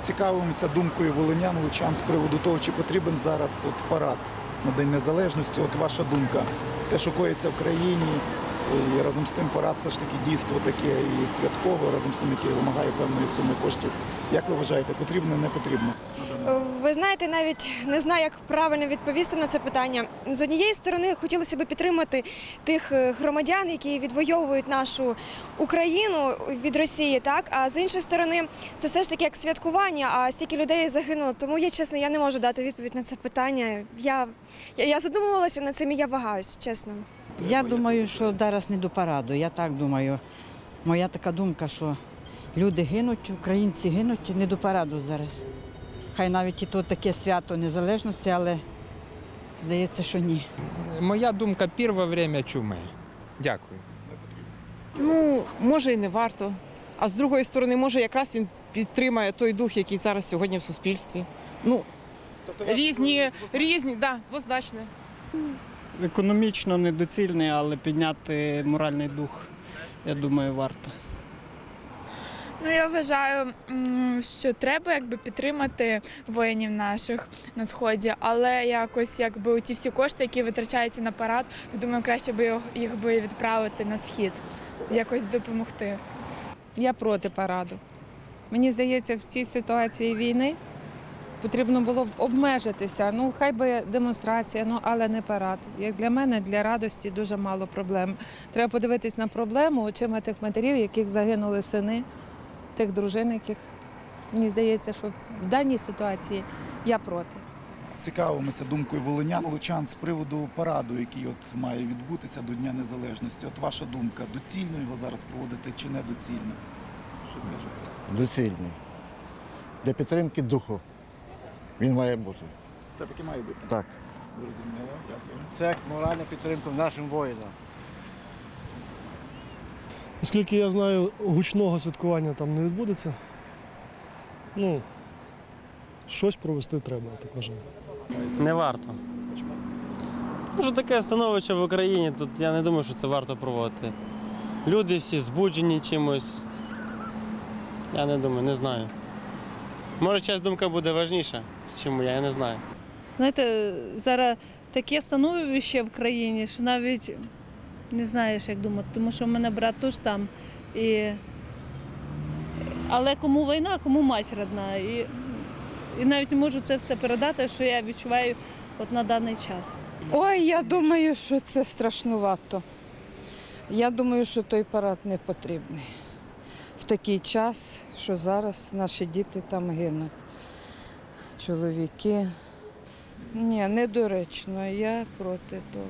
Поцікавимося думкою волинян, лучан з приводу того, чи потрібен зараз от парад на День Незалежності. От ваша думка, те, що коїться в країні, і разом з тим парад все ж таки дійство таке і святкове, разом з тим, яке вимагає певної суми коштів. Як ви вважаєте, потрібно, не потрібно? Ви знаєте, навіть не знаю, як правильно відповісти на це питання. З однієї сторони, хотілося б підтримати тих е, громадян, які відвоюють нашу Україну від Росії, так а з іншої сторони, це все ж таки як святкування, а стільки людей загинуло. Тому я чесно, я не можу дати відповідь на це питання. Я, я, я задумувалася над цим і я вагаюсь, чесно. Я думаю, що зараз не до параду. Я так думаю. Моя така думка, що люди гинуть, українці гинуть не до параду зараз. Хай навіть і то таке свято незалежності, але здається, що ні. Моя думка перше время чуми. Дякую. Ну, може і не варто. А з другої сторони, може, якраз він підтримає той дух, який зараз сьогодні в суспільстві. Ну, різні, різні, да, двозначно. Економічно недоцільний, але підняти моральний дух, я думаю, варто. Ну я вважаю, що треба якби підтримати воїнів наших на сході, але якось якби ті всі кошти, які витрачаються на парад, то думаю, краще би його- їх би відправити на схід, якось допомогти. Я проти параду. Мені здається, в цій ситуації війни потрібно було б обмежитися. Ну, хай би демонстрація, ну але не парад. Як для мене, для радості дуже мало проблем. Треба подивитись на проблему очима тих матерів, яких загинули сини, тих дружин, яких мені здається, що в даній ситуації я проти. Цікавимося думкою волинян, лучан з приводу параду, який от має відбутися до Дня Незалежності. От ваша думка, доцільно його зараз проводити чи недоцільно? Що скажете? доцільний. Для підтримки духу він має бути. Все-таки має бути. Так. Зрозуміло, дякую. Це як моральна підтримка нашим воїнам. Наскільки я знаю, гучного святкування там не відбудеться. Ну, щось провести треба, я так вважаю. Не варто. Чому? Тому що таке становище в Україні, тут я не думаю, що це варто проводити. Люди всі збуджені чимось. Я не думаю, не знаю. Може, чиясь думка буде важніша, ніж моя, я не знаю. Знаєте, зараз таке становище в країні, що навіть не знаєш, як думати, тому що в мене брат теж там. І... Але кому війна, кому мать родна. І... і навіть не можу це все передати, що я відчуваю от на даний час. Ой, я думаю, що це страшнувато. Я думаю, що той парад не потрібний в такий час, що зараз наші діти там гинуть. Чоловіки. Ні, недоречно, я проти того.